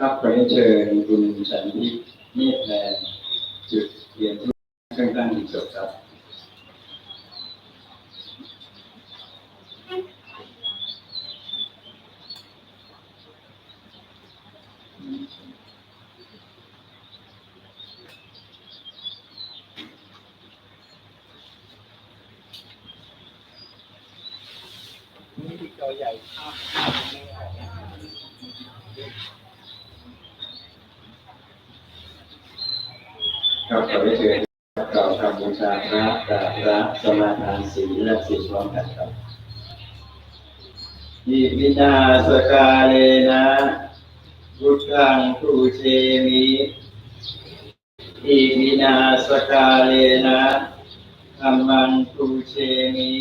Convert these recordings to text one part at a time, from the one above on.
ครับขอเชิญคุณสันติเมธแลนจุดเรียนทุกเครื่องตั้งอีกจบครับนี่ที่จอใหญ่ ภาพภาพไม่ออกนขอเชิญกล่าวคำบูชาพระกราบพระสมาทานศีลและศีลพร้อมกันครับยิวินาสกาเลนะพุทธังภูเชมิอิมินาสกาเลนะธรรมังภูเชมิ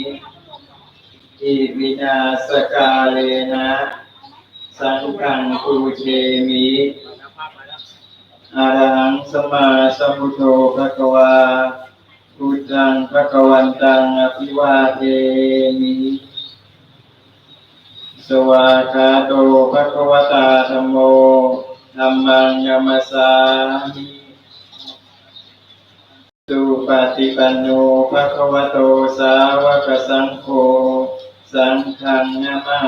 อิมินาสกาเลนะ สังฆังภูเชมิ อะระหังสมมาสัมพุทโธภะคะวาพุทธังภะคะวันตังอภิวาเทมิสวากขาโตภะคะวตาธัมโมธัมมังยมัสสามิสุปฏิปันโนภะคะวโตสาวกสังโฆสังฆังนามา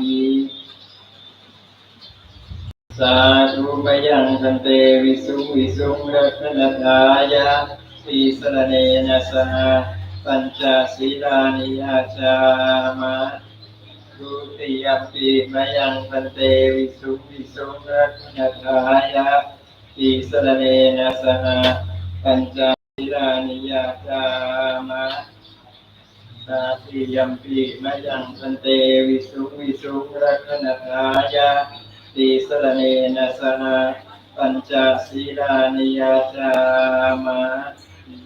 มิ สาธุมยังทันเตวิสุงวิสุงรัตนทายะสีสรเนนะสหปัญจศีลานิยาจามะทุติยมปีมยังทันเตวิสุงวิสุงรัตนทายะสีสรเนนะสหปัญจศีลานิยาจามะตาติยัมปีมะยังพันเตวิสุงวิสุงรักนทายะ ติสรเนนะสหปัญจศีลานิยจามะ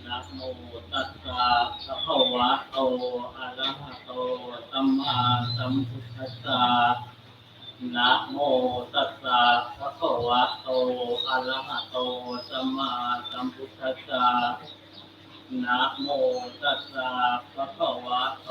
นะโมตัสสะภะคะวะโตอะระหะโตสัมมาสัมพุทธัสสะนะโมตัสสะภะคะวะโตอะระหะโตสัมมาสัมพุทธัสสะนะโมตัสสะภะคะวะโต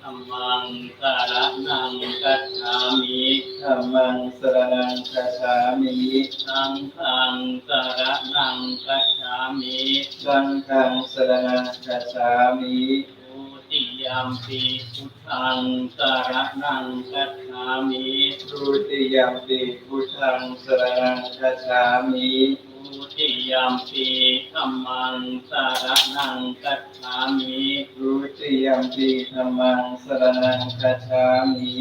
ธัมมังสารนังกัจฉามิธัมมังสารณังคัจฉามิสังฆังสารนังกัจฉามิสังฆังสารณังคัจฉามิทุติยามปีพุทธังสารนังกัจฉามิทุติยามปิพุทธังสารณังคัจฉามิ ยมปีธัมมังสารนังกัจฉามิทุติยมปีธัมมังสรนังกัจฉามิ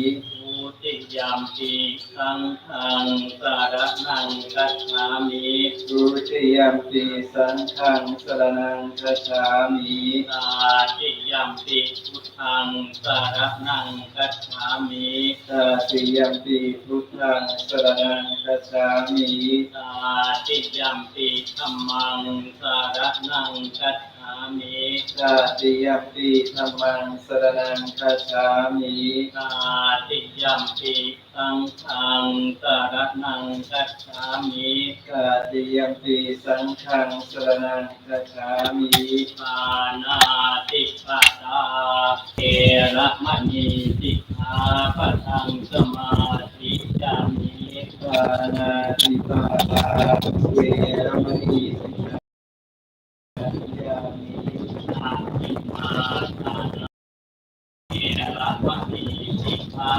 ติยมปีสังฆังสารนังกัจฉามิทุติยมปิสังฆังสรณังคัจฉามิตาติยัมปิพุทธังสารนังกัจฉามิตาติยมปิพุทธังสรณังคัจฉามิตาติยัมปิธัมมังสารนังกัจฉามิ มิตาติยมปิธัมมังสรณังคัจฉามิตาติยัมปิสังฆังสารนังกัจฉามิตาติยมปิสังฆังสรณังคัจฉามิปานาติปะตาเอระมณีสิขาปะทังสมาธิจามิปานาติปาตาเวรมณี